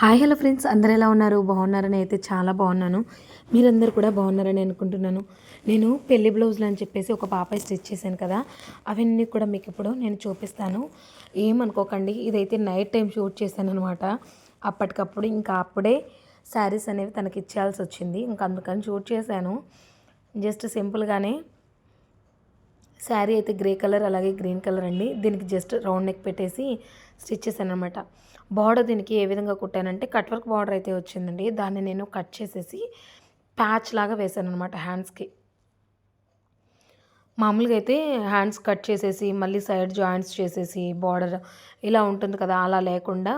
Hi hello friends. అందరు ఎలా ఉన్నారు? బాగున్నారని అయితే చాలా బాగున్నాను. మీరందరూ కూడా బాగున్నారని అనుకుంటున్నాను. నేను పెళ్ళి బ్లౌజులు అని చెప్పేసి ఒక పాప స్టిచ్ చేశాను కదా. అవన్నీ కూడా మీకు ఇప్పుడు నేను చూపిస్తాను. ఏమనుకోకండి ఇదైతే నైట్ టైం షూట్ చేశాను అనమాట అప్పటికప్పుడు ఇంకా అప్పుడే శారీస్ అనేవి తనకి ఇచ్చేయాల్సి వచ్చింది. ఇంకా అందుకని షూట్ చేశాను. జస్ట్ సింపుల్గానే శారీ అయితే గ్రే కలర్ అలాగే గ్రీన్ కలర్ అండి. దీనికి జస్ట్ రౌండ్ నెక్ పెట్టేసి స్టిచ్ చేశాను అనమాట బార్డర్ దీనికి ఏ విధంగా కుట్టానంటే కట్ వర్క్ బార్డర్ అయితే వచ్చిందండి. దాన్ని నేను కట్ చేసేసి ప్యాచ్ లాగా వేశాను అనమాట హ్యాండ్స్కి. మామూలుగా అయితే హ్యాండ్స్ కట్ చేసేసి మళ్ళీ సైడ్ జాయింట్స్ చేసేసి బార్డర్ ఇలా ఉంటుంది కదా అలా లేకుండా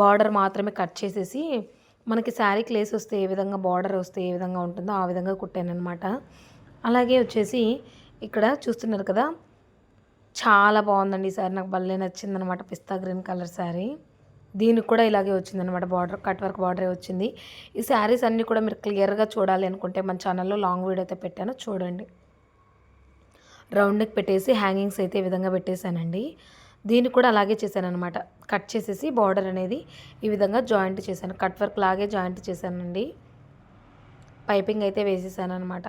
బార్డర్ మాత్రమే కట్ చేసేసి మనకి శారీ క్లేస్ వస్తే ఏ విధంగా బార్డర్ వస్తే ఏ విధంగా ఉంటుందో ఆ విధంగా కుట్టాను అనమాట అలాగే వచ్చేసి ఇక్కడ చూస్తున్నారు కదా చాలా బాగుందండి ఈ సారీ. నాకు భలే నచ్చిందనమాట పిస్తా గ్రీన్ కలర్ శారీ దీనికి కూడా ఇలాగే వచ్చిందనమాట బార్డర్ కట్ వర్క్ బార్డరే వచ్చింది. ఈ శారీస్ అన్నీ కూడా మీరు క్లియర్గా చూడాలి అనుకుంటే మన ఛానల్లో లాంగ్ వీడియో అయితే పెట్టాను చూడండి. రౌండ్కి పెట్టేసి హ్యాంగింగ్స్ అయితే ఈ విధంగా పెట్టేశానండి. దీన్ని కూడా అలాగే చేశాను అనమాట కట్ చేసేసి బార్డర్ అనేది ఈ విధంగా జాయింట్ చేశాను కట్ వర్క్ లాగే జాయింట్ చేశానండి. పైపింగ్ అయితే వేసేసాను అనమాట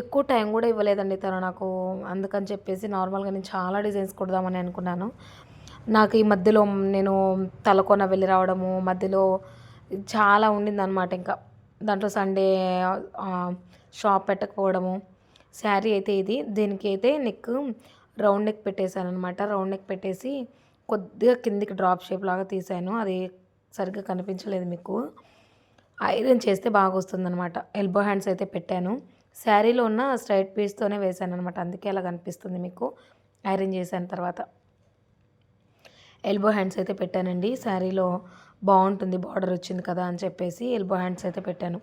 ఎక్కువ టైం కూడా ఇవ్వలేదండి తను నాకు. అందుకని చెప్పేసి నార్మల్గా నేను చాలా డిజైన్స్ కుడదామని అనుకున్నాను. నాకు ఈ మధ్యలో నేను తలకోన వెళ్ళి రావడము మధ్యలో చాలా ఉండింది అనమాట ఇంకా. దాంట్లో సండే షాప్ పెట్టకపోవడము. శారీ అయితే ఇది. దీనికి అయితే నెక్ రౌండ్ నెక్ పెట్టేశాను అనమాట రౌండ్ నెక్ పెట్టేసి కొద్దిగా కిందికి డ్రాప్ షేప్ లాగా తీసాను అది సరిగ్గా కనిపించలేదు మీకు. ఐరన్ చేస్తే బాగా వస్తుంది అనమాట ఎల్బో హ్యాండ్స్ అయితే పెట్టాను. శారీలో ఉన్న స్ట్రైట్ పీస్తోనే వేసాను అనమాట అందుకే అలా కనిపిస్తుంది మీకు. ఐరన్ చేశాను తర్వాత. ఎల్బో హ్యాండ్స్ అయితే పెట్టానండి. శారీలో బాగుంటుంది బార్డర్ వచ్చింది కదా అని చెప్పేసి ఎల్బో హ్యాండ్స్ అయితే పెట్టాను.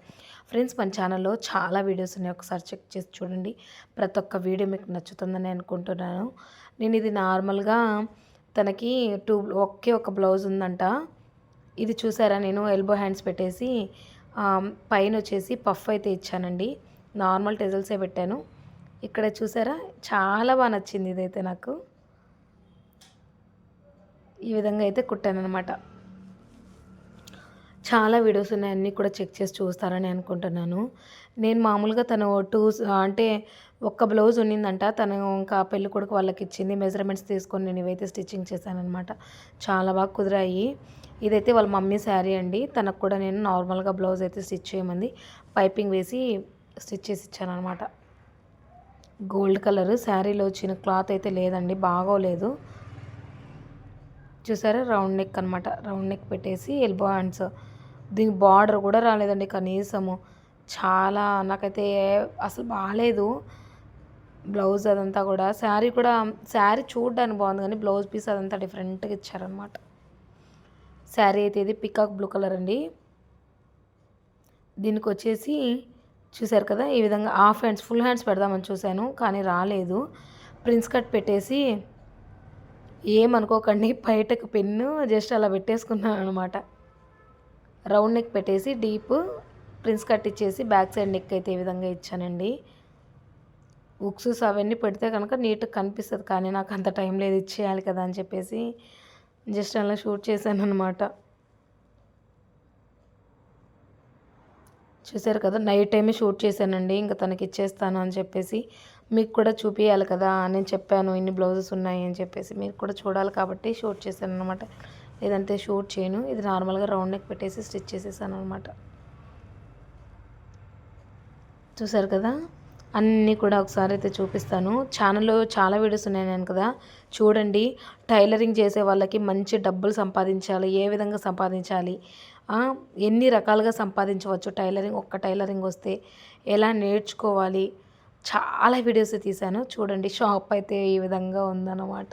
ఫ్రెండ్స్ మన ఛానల్లో చాలా వీడియోస్ ఉన్నాయి. ఒకసారి చెక్ చేసి చూడండి. ప్రతి ఒక్క వీడియో మీకు నచ్చుతుందని అనుకుంటున్నాను. నేను ఇది నార్మల్గా తనకి టూ ఒకే ఒక బ్లౌజ్ ఉందంట. ఇది చూసారా? నేను ఎల్బో హ్యాండ్స్ పెట్టేసి పైన వచ్చేసి పఫ్ అయితే ఇచ్చానండి. నార్మల్ టెజల్సే పెట్టాను. ఇక్కడ చూసారా? చాలా బాగా నచ్చింది ఇదైతే నాకు. ఈ విధంగా అయితే కుట్టాను అనమాట చాలా వీడియోస్ ఉన్నాయి. అన్నీ కూడా చెక్ చేసి చూస్తారని అనుకుంటున్నాను. నేను మామూలుగా తను టూ అంటే ఒక్క బ్లౌజ్ ఉన్నిందంట. తను ఇంకా పెళ్ళి కొడుకు వాళ్ళకి ఇచ్చింది మెజర్మెంట్స్ తీసుకొని నేను ఇవైతే స్టిచ్చింగ్ చేశానమాట చాలా బాగా కుదిరాయి. ఇదైతే వాళ్ళ మమ్మీ శారీ అండి. తనకు కూడా నేను నార్మల్గా బ్లౌజ్ అయితే స్టిచ్ చేయమంది. పైపింగ్ వేసి స్టిచ్ చేసి ఇచ్చాను అనమాట గోల్డ్ కలర్. శారీలో వచ్చిన క్లాత్ అయితే లేదండి. బాగోలేదు చూసారా? రౌండ్ నెక్ అనమాట రౌండ్ నెక్ పెట్టేసి ఎల్బో హ్యాండ్స్. దీని బార్డర్ కూడా రాలేదండి కనీసము. చాలా నాకైతే అసలు బాగాలేదు. బ్లౌజ్ అదంతా కూడా. శారీ కూడా శారీ చూడడానికి బాగుంది కానీ బ్లౌజ్ పీస్ అదంతా డిఫరెంట్గా ఇచ్చారనమాట శారీ అయితే ఇది పికాక్ బ్లూ కలర్ అండి. దీనికి వచ్చేసి చూసారు కదా ఈ విధంగా హాఫ్ హ్యాండ్స్ ఫుల్ హ్యాండ్స్ పెడదామని చూశాను కానీ రాలేదు. ప్రిన్స్ కట్ పెట్టేసి ఏమనుకోకండి బయటకు పెన్ను జస్ట్ అలా పెట్టేసుకున్నాను అనమాట రౌండ్ నెక్ పెట్టేసి డీప్ ప్రిన్స్ కట్ ఇచ్చేసి బ్యాక్ సైడ్ నెక్ అయితే ఈ విధంగా ఇచ్చానండి. ఉక్సెస్ అవన్నీ పెడితే కనుక నీట్గా కనిపిస్తుంది కానీ నాకు అంత టైం లేదు ఇచ్చేయాలి కదా అని చెప్పేసి జస్ట్ అలా షూట్ చేశాను అనమాట చూసారు కదా నైట్ టైమే షూట్ చేశానండి ఇంకా తనకి ఇచ్చేస్తాను అని చెప్పేసి. మీకు కూడా చూపించాలి కదా నేను చెప్పాను ఇన్ని బ్లౌజెస్ ఉన్నాయి అని చెప్పేసి. మీరు కూడా చూడాలి కాబట్టి షూట్ చేశాను అనమాట లేదంటే షూట్ చేయను ఇది నార్మల్గా రౌండ్ నెక్ పెట్టేసి స్టిచ్ చేసేసాను అనమాట చూసారు కదా? అన్నీ కూడా ఒకసారి అయితే చూపిస్తాను. ఛానల్లో చాలా వీడియోస్ ఉన్నాయన్నాను కదా. చూడండి టైలరింగ్ చేసే వాళ్ళకి మంచి డబ్బులు సంపాదించాలి ఏ విధంగా సంపాదించాలి? ఎన్ని రకాలుగా సంపాదించవచ్చు టైలరింగ్? ఒక్క టైలరింగ్ వస్తే ఎలా నేర్చుకోవాలి? చాలా వీడియోస్ తీశాను. చూడండి షాప్ అయితే ఈ విధంగా ఉందన్నమాట.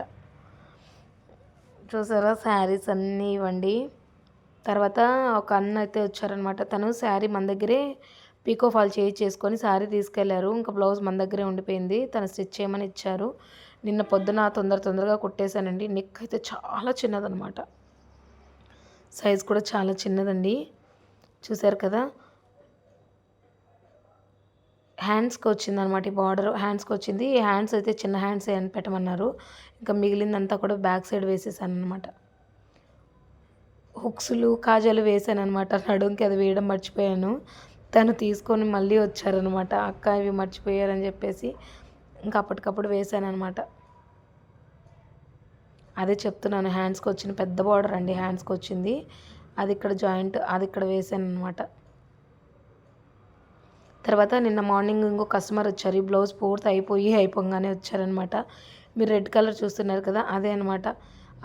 చూసారా శారీస్ అన్నీ ఇవ్వండి. తర్వాత ఒక అన్న అయితే వచ్చారనమాట తను శారీ మన దగ్గరే పీకో ఫాల్ చేయి చేసుకొని శారీ తీసుకెళ్ళారు. ఇంకా బ్లౌజ్ మన దగ్గరే ఉండిపోయింది. తను స్టిచ్ చేయమని ఇచ్చారు. నిన్న పొద్దున తొందర తొందరగా కుట్టేశానండి. నెక్ అయితే చాలా చిన్నదనమాట సైజ్ కూడా చాలా చిన్నదండి. చూసారు కదా? హ్యాండ్స్కి వచ్చింది అనమాట ఈ బార్డర్. హ్యాండ్స్కి వచ్చింది. ఈ హ్యాండ్స్ అయితే చిన్న హ్యాండ్స్ అని పెట్టమన్నారు. ఇంకా మిగిలిందంతా కూడా బ్యాక్ సైడ్ వేసేసాను అనమాట హుక్స్లు కాజాలు వేసాను అనమాట నడుంకి అది వేయడం మర్చిపోయాను. తను తీసుకొని మళ్ళీ వచ్చారనమాట. అక్క ఇవి మర్చిపోయారని చెప్పేసి ఇంకా అప్పటికప్పుడు వేసాను అనమాట అదే చెప్తున్నాను హ్యాండ్స్కి వచ్చిన పెద్ద బార్డర్ అండి హ్యాండ్స్కి వచ్చింది. అది ఇక్కడ జాయింట్ అది ఇక్కడ వేసాను అనమాట తర్వాత నిన్న మార్నింగ్ ఇంకో కస్టమర్ వచ్చారు ఈ బ్లౌజ్ పూర్తి అయిపోయి అయిపోగానే వచ్చారనమాట. మీరు రెడ్ కలర్ చూస్తున్నారు కదా అదే అనమాట.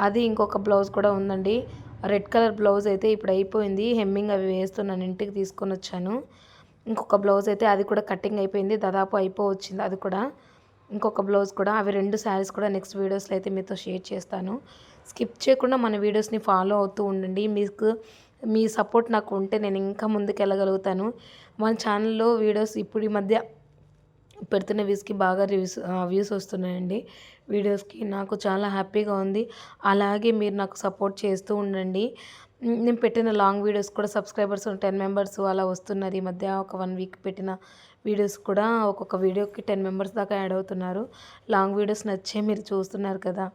అది ఇంకొక బ్లౌజ్ కూడా ఉందండి. రెడ్ కలర్ బ్లౌజ్ అయితే ఇప్పుడు అయిపోయింది. హెమ్మింగ్ అవి వేస్తున్నాను ఇంటికి తీసుకొని వచ్చాను. ఇంకొక బ్లౌజ్ అయితే అది కూడా కటింగ్ అయిపోయింది. దాదాపు అయిపోవచ్చింది అది కూడా. ఇంకొక బ్లౌజ్ కూడా. అవి రెండు శారీస్ కూడా నెక్స్ట్ వీడియోస్లో అయితే మీతో షేర్ చేస్తాను. స్కిప్ చేయకుండా మన వీడియోస్ని ఫాలో అవుతూ ఉండండి. మీకు మీ సపోర్ట్ నాకు ఉంటే నేను ఇంకా ముందుకు వెళ్ళగలుగుతాను. మన ఛానల్లో వీడియోస్ ఇప్పుడు ఈ మధ్య పెడుతున్న వ్యూస్కి బాగా రివ్యూస్ వ్యూస్ వస్తున్నాయండి. వీడియోస్కి నాకు చాలా హ్యాపీగా ఉంది. అలాగే మీరు నాకు సపోర్ట్ చేస్తూ ఉండండి. నేను పెట్టిన లాంగ్ వీడియోస్ కూడా సబ్స్క్రైబర్స్ టెన్ మెంబర్స్ అలా వస్తున్నారు. ఈ మధ్య ఒక వన్ వీక్ పెట్టిన వీడియోస్ కూడా ఒక్కొక్క వీడియోకి టెన్ మెంబర్స్ దాకా యాడ్ అవుతున్నారు. లాంగ్ వీడియోస్ నచ్చే మీరు చూస్తున్నారు కదా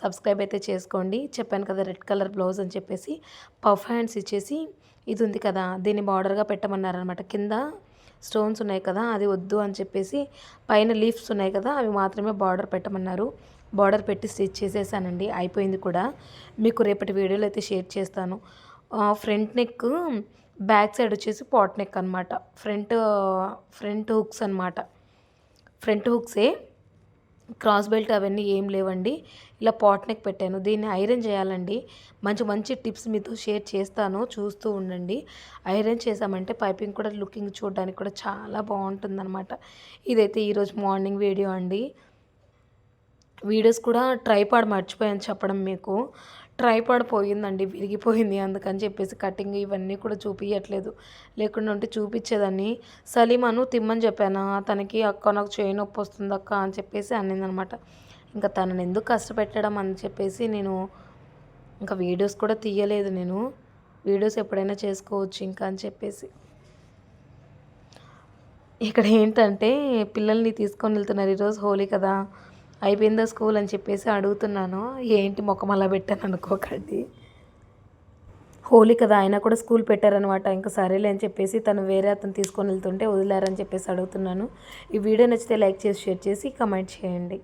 సబ్స్క్రైబ్ అయితే చేసుకోండి. చెప్పాను కదా రెడ్ కలర్ బ్లౌజ్ అని చెప్పేసి పఫ్ హ్యాండ్స్ ఇచ్చేసి ఇది ఉంది కదా దీన్ని బార్డర్గా పెట్టమన్నారనమాట కింద స్టోన్స్ ఉన్నాయి కదా అది వద్దు అని చెప్పేసి పైన లీఫ్స్ ఉన్నాయి కదా అవి మాత్రమే బార్డర్ పెట్టమన్నారు. బార్డర్ పెట్టి స్టిచ్ చేసేసానండి అయిపోయింది కూడా. మీకు రేపటి వీడియోలో అయితే షేర్ చేస్తాను. ఫ్రంట్ నెక్ బ్యాక్ సైడ్ వచ్చేసి పాట్ నెక్ అనమాట ఫ్రంట్ ఫ్రంట్ హుక్స్ అనమాట ఫ్రంట్ హుక్సే క్రాస్ బెల్ట్ అవన్నీ ఏం లేవండి. ఇలా పాట్ నెక్ పెట్టాను. దీన్ని ఐరన్ చేయాలండి. మంచి మంచి టిప్స్ మీతో షేర్ చేస్తాను. చూస్తూ ఉండండి. ఐరన్ చేసామంటే పైపింగ్ కూడా లుకింగ్ చూడడానికి కూడా చాలా బాగుంటుందన్నమాట. ఇదైతే ఈరోజు మార్నింగ్ వీడియో అండి. వీడియోస్ కూడా ట్రైపాడ్ మర్చిపోయాను చెప్పడం మీకు. ట్రైపాడ్ పోయిందండి విరిగిపోయింది అందుకని చెప్పేసి కటింగ్ ఇవన్నీ కూడా చూపించట్లేదు లేకుండా ఉంటే చూపించేదాన్ని సలీమాను తిమ్మని చెప్పాను తనకి అక్క నాకు చేయి నొప్పి వస్తుంది అక్క అని చెప్పేసి అనిందనమాట. ఇంకా తనని ఎందుకు కష్టపెట్టడం అని చెప్పేసి నేను ఇంకా వీడియోస్ కూడా తీయలేదు నేను. వీడియోస్ ఎప్పుడైనా చేసుకోవచ్చు ఇంకా అని చెప్పేసి. ఇక్కడ ఏంటంటే పిల్లల్ని తీసుకొని వెళ్తున్నారు ఈరోజు హోలీ కదా. అయిపోయిందో స్కూల్ అని చెప్పేసి అడుగుతున్నాను. ఏంటి ముఖం అలా పెట్టాను అనుకోకండి. హోలీ కదా ఆయన కూడా స్కూల్ పెట్టారనమాట ఇంకా సరేలే అని చెప్పేసి తను వేరే అతను తీసుకొని వెళ్తుంటే వదిలేరని చెప్పేసి అడుగుతున్నాను. ఈ వీడియో నచ్చితే లైక్ చేసి షేర్ చేసి కమెంట్ చేయండి.